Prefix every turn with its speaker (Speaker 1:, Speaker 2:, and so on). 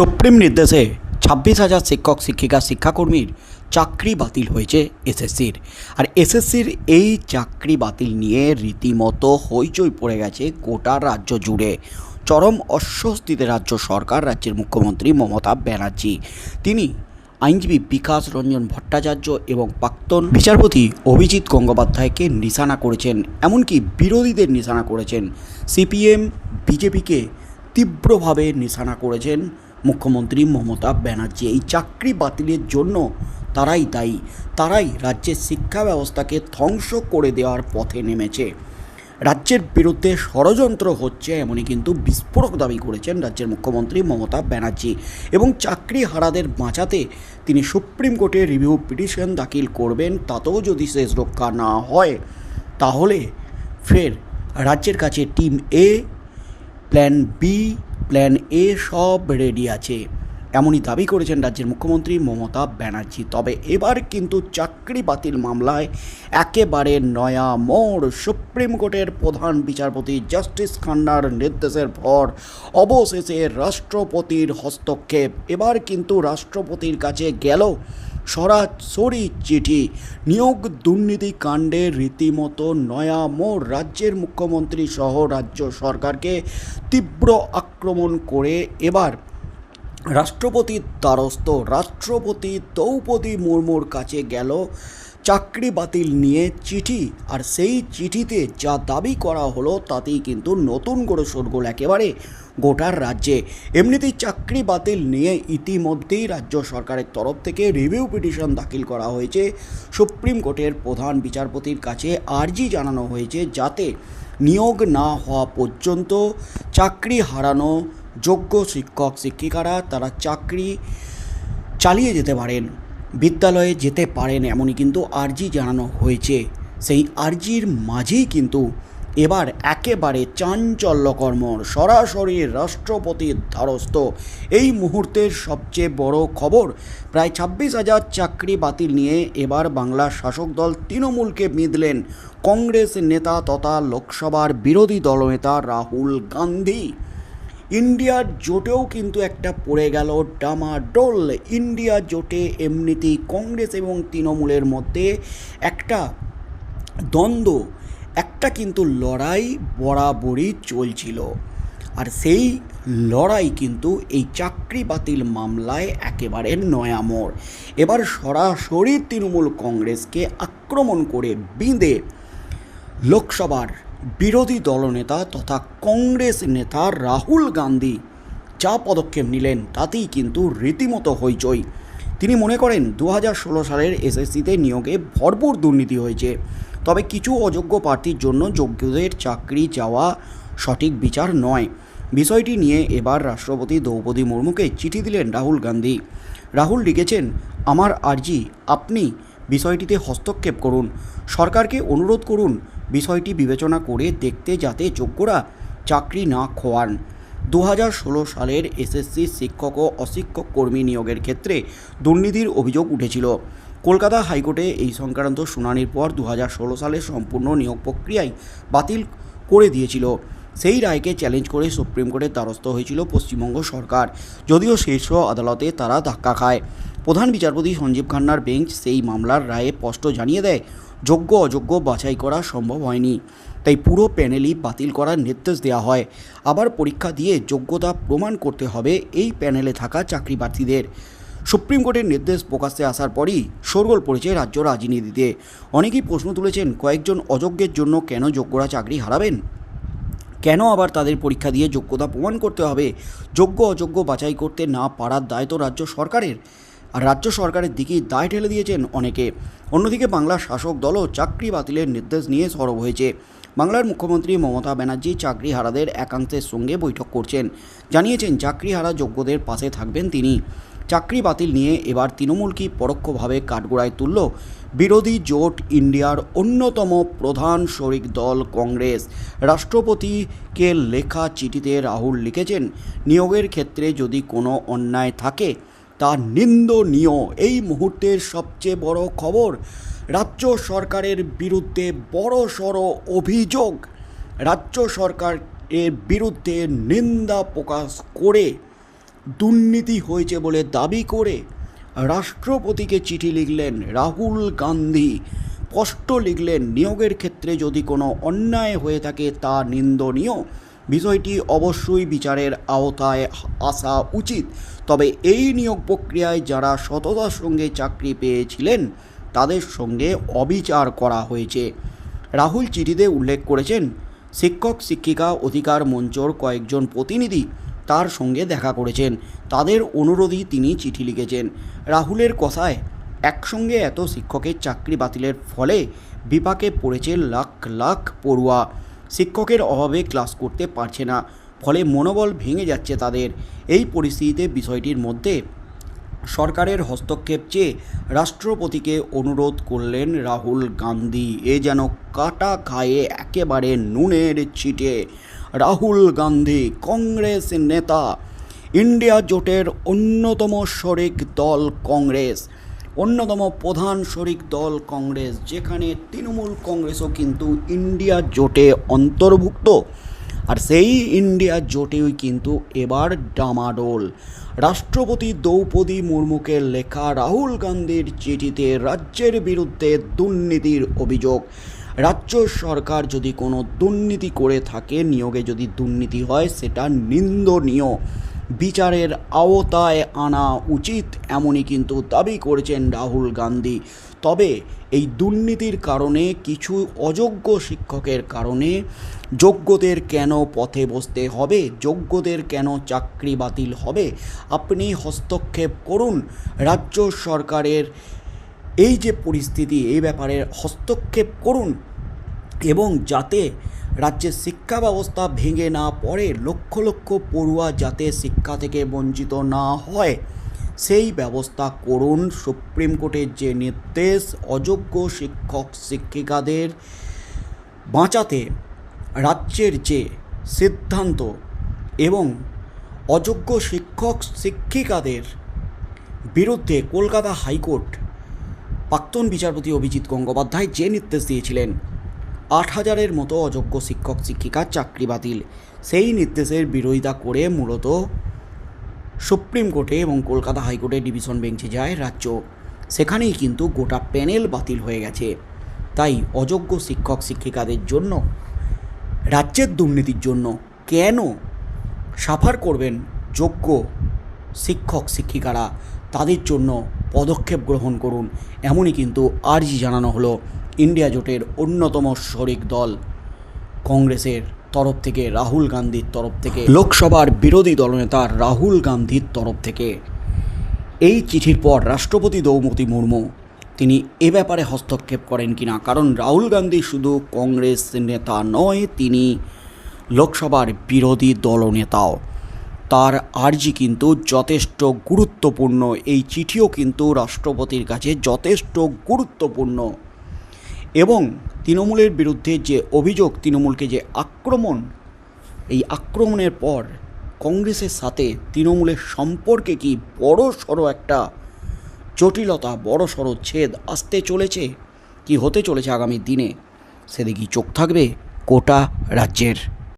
Speaker 1: Supreme নির্দেশে ছাব্বিশ হাজার শিক্ষক, শিক্ষিকা, শিক্ষাকর্মীর চাকরি বাতিল হয়েছে এসএসসির। আর এসএসসির এই চাকরি বাতিল নিয়ে রীতিমতো হইচই পড়ে গেছে গোটা রাজ্য জুড়ে। চরম অস্বস্তিতে রাজ্য সরকার, রাজ্যের মুখ্যমন্ত্রী মমতা ব্যানার্জি। তিনি আইনজীবী বিকাশ রঞ্জন ভট্টাচার্য এবং প্রাক্তন বিচারপতি অভিজিৎ গঙ্গোপাধ্যায়কে নিশানা করেছেন, এমনকি বিরোধীদের নিশানা করেছেন। সিপিএম, বিজেপিকে তীব্রভাবে নিশানা করেছেন মুখ্যমন্ত্রী মমতা ব্যানার্জি এই চাকরি বাতিলের জন্য তারাই দায়ী। তারাই রাজ্যের শিক্ষা ব্যবস্থাকে ধ্বংস করে দেওয়ার পথে নেমেছে। রাজ্যের বিরুদ্ধে ষড়যন্ত্র হচ্ছে এমনই কিন্তু বিস্ফোরক দাবি করেছেন রাজ্যের মুখ্যমন্ত্রী মমতা ব্যানার্জি এবং চাকরি হারাদের বাঁচাতে তিনি সুপ্রিম কোর্টে রিভিউ পিটিশন দাখিল করবেন, তাতেও যদি শেষ রক্ষা না হয়, তাহলে ফের রাজ্যের কাছে team A, plan B plan A সব রেডি আছে। এমনই দাবি করেছেন রাজ্যের মুখ্যমন্ত্রী মমতা ব্যানার্জি। তবে এবার কিন্তু চাকরি বাতিল মামলায় একেবারে নয়া মোড়। সুপ্রিম কোর্টের প্রধান বিচারপতি জাস্টিস খান্নার নির্দেশের পর অবশেষে রাষ্ট্রপতির হস্তক্ষেপ। এবার কিন্তু রাষ্ট্রপতির কাছে গেল সরাসরি চিঠি। নিয়োগ দুর্নীতি কাণ্ডে রীতিমতো নয়া মোড় রাজ্যের মুখ্যমন্ত্রী সহ রাজ্য সরকারকে তীব্র আক্রমণ করে এবার। রাষ্ট্রপতির দ্বারস্থ, রাষ্ট্রপতি দ্রৌপদী মুর্মুর কাছে গেল চাকরি বাতিল নিয়ে চিঠি। আর সেই চিঠিতে যা দাবি করা হলো তাতেই কিন্তু নতুন করে শোরগোল একেবারে। গোটার রাজ্যে। এমনিতেই চাকরি বাতিল নিয়ে ইতিমধ্যেই রাজ্য সরকারের তরফ থেকে রিভিউ পিটিশন দাখিল করা হয়েছে। সুপ্রিম কোর্টের প্রধান বিচারপতির কাছে আর্জি জানানো হয়েছে যাতে নিয়োগ না হওয়া পর্যন্ত চাকরি হারানো যোগ্য শিক্ষক, শিক্ষিকারা তারা চাকরি চালিয়ে যেতে পারেন, বিদ্যালয়ে যেতে পারেন এমনই কিন্তু আর্জি জানানো হয়েছে। সেই আর্জির মাঝেই কিন্তু এবার একেবারে চাঞ্চল্যকর্মর সরাসরি রাষ্ট্রপতির ধারস্থ এই মুহূর্তের সবচেয়ে বড় খবর, প্রায় ছাব্বিশ হাজার চাকরি বাতিল নিয়ে এবার বাংলার শাসক দল তৃণমূলকে মিদলেন কংগ্রেস নেতা তথা লোকসভার বিরোধী দলনেতা রাহুল গান্ধী। ইন্ডিয়ার জোটেও কিন্তু একটা পড়ে গেল ডামাডোল। ইন্ডিয়া জোটে এমনিতেই কংগ্রেস এবং তৃণমূলের মধ্যে একটা দ্বন্দ্ব। একটা কিন্তু লড়াই বরাবরই চলছিল। আর সেই লড়াই কিন্তু এই চাকরি বাতিল মামলায় একেবারে নয়া মোড় এবার সরাসরি তৃণমূল কংগ্রেসকে আক্রমণ করে বিঁধে লোকসভার বিরোধী দলনেতা তথা কংগ্রেস নেতা রাহুল গান্ধী। যা পদক্ষেপ নিলেন তাতেই কিন্তু রীতিমতো হইচই। তিনি মনে করেন দু সালের এসএসসিতে নিয়োগে ভরপুর দুর্নীতি হয়েছে। তবে কিছু অযোগ্য প্রার্থীর জন্য যোগ্যদের চাকরি যাওয়া সঠিক বিচার নয়। বিষয়টি নিয়ে এবার রাষ্ট্রপতি দ্রৌপদী মুর্মুকে চিঠি দিলেন রাহুল গান্ধী। রাহুল লিখেছেন, আমার আর্জি, আপনি বিষয়টিতে হস্তক্ষেপ করুন। সরকারকে অনুরোধ করুন বিষয়টি বিবেচনা করে দেখতে যাতে যোগ্যরা চাকরি না খোয়ান। দু হাজার ষোলো সালের এসএসসি শিক্ষক ও অশিক্ষক কর্মী নিয়োগের ক্ষেত্রে দুর্নীতির অভিযোগ উঠেছিল। কলকাতা হাইকোর্টে এই সংক্রান্ত শুনানির পর দু হাজার ষোলো সালে সম্পূর্ণ নিয়োগ প্রক্রিয়ায় বাতিল করে দিয়েছিল। সেই রায়কে চ্যালেঞ্জ করে সুপ্রিম কোর্টের দ্বারস্থ হয়েছিল পশ্চিমবঙ্গ সরকার। যদিও শীর্ষ আদালতে তারা ধাক্কা খায়। প্রধান বিচারপতি সঞ্জীব খান্নার বেঞ্চ সেই মামলার রায়ে স্পষ্ট জানিয়ে দেয়, যোগ্য অযোগ্য বাছাই করা সম্ভব হয়নি। তাই পুরো প্যানেলই বাতিল করার নির্দেশ দেওয়া হয়। আবার পরীক্ষা দিয়ে যোগ্যতা প্রমাণ করতে হবে এই প্যানেলে থাকা চাকরি প্রার্থীদের সুপ্রিম কোর্টের নির্দেশ প্রকাশ্যে আসার পরই শোরগোল পড়েছে রাজ্য রাজনীতিতে। অনেকেই প্রশ্ন তুলেছেন, কয়েকজন অযোগ্যের জন্য কেন যোগ্যরা চাকরি হারাবেন? কেন আবার তাদের পরীক্ষা দিয়ে যোগ্যতা প্রমাণ করতে হবে? যোগ্য অযোগ্য বাছাই করতে না পারার দায় তো রাজ্য সরকারের। আর রাজ্য সরকারের দিকেই দায় ঠেলে দিয়েছেন অনেকে। অন্যদিকে বাংলার শাসক দলও চাকরি বাতিলের নির্দেশ নিয়ে সরব হয়েছে। বাংলার মুখ্যমন্ত্রী মমতা ব্যানার্জি চাকরি হারাদের একাংশের সঙ্গে বৈঠক করছেন। জানিয়েছেন, চাকরি হারা যোগ্যদের পাশে থাকবেন তিনি। চাকরি বাতিল নিয়ে এবার তৃণমূল কি পরোক্ষভাবে কাঠগোড়ায় তুলল? বিরোধী জোট ইন্ডিয়ার অন্যতম প্রধান শরিক দল কংগ্রেস। রাষ্ট্রপতিকে লেখা চিঠিতে রাহুল লিখেছেন, নিয়োগের ক্ষেত্রে যদি কোনো অন্যায় থাকে, তা নিন্দনীয়। এই মুহূর্তের সবচেয়ে বড় খবর, রাজ্য সরকারের বিরুদ্ধে বড় সড় অভিযোগ। রাজ্য সরকারের বিরুদ্ধে নিন্দা প্রকাশ করে দুর্নীতি হয়েছে বলে দাবি করে রাষ্ট্রপতিকে চিঠি লিখলেন রাহুল গান্ধী। স্পষ্ট লিখলেন, নিয়োগের ক্ষেত্রে যদি কোনো অন্যায় হয়ে থাকে তা নিন্দনীয়। বিষয়টি অবশ্যই বিচারের আওতায় আসা উচিত। তবে এই নিয়োগ প্রক্রিয়ায় যারা সততার সঙ্গে চাকরি পেয়েছিলেন, তাদের সঙ্গে অবিচার করা হয়েছে। রাহুল চিঠিতে উল্লেখ করেছেন, শিক্ষক, শিক্ষিকা, অধিকার মঞ্চর কয়েকজন প্রতিনিধি তার সঙ্গে দেখা করেছেন। তাদের অনুরোধেই তিনি চিঠি লিখেছেন। রাহুলের কথায়, একসঙ্গে এত শিক্ষকের চাকরি বাতিলের ফলে বিপাকে পড়েছে লাখ লাখ পড়ুয়া। শিক্ষকের অভাবে ক্লাস করতে পারছে না, ফলে মনোবল ভেঙে যাচ্ছে তাদের। এই পরিস্থিতিতে বিষয়টির মধ্যে সরকারের হস্তক্ষেপ চেয়ে রাষ্ট্রপতিকে অনুরোধ করলেন রাহুল গান্ধী। এ যেন কাটা খায়ে একেবারে নুনের ছিটে। রাহুল গান্ধী, কংগ্রেস নেতা। ইন্ডিয়া জোটের অন্যতম শরিক দল কংগ্রেস। অন্যতম প্রধান শরিক দল কংগ্রেস, যেখানে তৃণমূল কংগ্রেসও কিন্তু ইন্ডিয়া জোটে অন্তর্ভুক্ত। আর সেই ইন্ডিয়া জোটেই কিন্তু এবার ডামাডোল। রাষ্ট্রপতি দ্রৌপদী মুর্মুকে লেখা রাহুল গান্ধীর চিঠিতে রাজ্যের বিরুদ্ধে দুর্নীতির অভিযোগ। রাজ্য সরকার যদি কোনো দুর্নীতি করে থাকে, নিয়োগে যদি দুর্নীতি হয়, সেটা নিন্দনীয়। বিচারের আওতায় আনা উচিত এমনই কিন্তু দাবি করেছেন রাহুল গান্ধী। তবে এই দুর্নীতির কারণে, কিছু অযোগ্য শিক্ষকের কারণে যোগ্যদের কেন পথে বসতে হবে? যোগ্যদের কেন চাকরি বাতিল হবে? আপনি হস্তক্ষেপ করুন। রাজ্য সরকারের এই যে পরিস্থিতি, এই ব্যাপারে হস্তক্ষেপ করুন এবং যাতে রাজ্যের শিক্ষা ব্যবস্থা ভেঙে না পড়ে, লক্ষ লক্ষ পড়ুয়া যাতে শিক্ষা থেকে বঞ্চিত না হয়, সেই ব্যবস্থা করুন। সুপ্রিম কোর্টের যে নির্দেশ, অযোগ্য শিক্ষক শিক্ষিকাদের বাঁচাতে রাজ্যের যে সিদ্ধান্ত এবং অযোগ্য শিক্ষক শিক্ষিকাদের বিরুদ্ধে কলকাতা হাইকোর্ট প্রাক্তন বিচারপতি অভিজিৎ গঙ্গোপাধ্যায় যে নির্দেশ দিয়েছিলেন, আট হাজারের মতো অযোগ্য শিক্ষক শিক্ষিকার চাকরি বাতিল। সেই নির্দেশের বিরোধিতা করে মূলত সুপ্রিম কোর্টে এবং কলকাতা হাইকোর্টে ডিভিশন বেঞ্চে যায় রাজ্য। সেখানেই কিন্তু গোটা প্যানেল বাতিল হয়ে গেছে। তাই অযোগ্য শিক্ষক, শিক্ষিকাদের জন্য, রাজ্যের দুর্নীতির জন্য কেন সাফার করবেন যোগ্য শিক্ষক, শিক্ষিকারা? তাদের জন্য পদক্ষেপ গ্রহণ করুন, এমনই কিন্তু আর্জি জানানো হলো ইন্ডিয়া জোটের অন্যতম শরিক দল। কংগ্রেসের তরফ থেকে রাহুল গান্ধীর তরফ থেকে, লোকসভার বিরোধী দলনেতা রাহুল গান্ধীর তরফ থেকে। এই চিঠির পর রাষ্ট্রপতি দ্রৌপদী মুর্মু, তিনি এ ব্যাপারে হস্তক্ষেপ করেন কিনা? কারণ রাহুল গান্ধী শুধু কংগ্রেস নেতা নয়, তিনি লোকসভার বিরোধী দলনেতাও। তার আর্জি কিন্তু যথেষ্ট গুরুত্বপূর্ণ। এই চিঠিও কিন্তু রাষ্ট্রপতির কাছে যথেষ্ট গুরুত্বপূর্ণ। এবং তৃণমূলের বিরুদ্ধে যে অভিযোগ, তৃণমূলকে যে আক্রমণ, এই আক্রমণের পর কংগ্রেসের সাথে তৃণমূলের সম্পর্কে কি বড় সড়ো একটা জটিলতা, বড় সড়ো ছেদ আসতে চলেছে, কি হতে চলেছে আগামী দিনে সেদিকেই চোখ থাকবে? গোটা রাজ্যের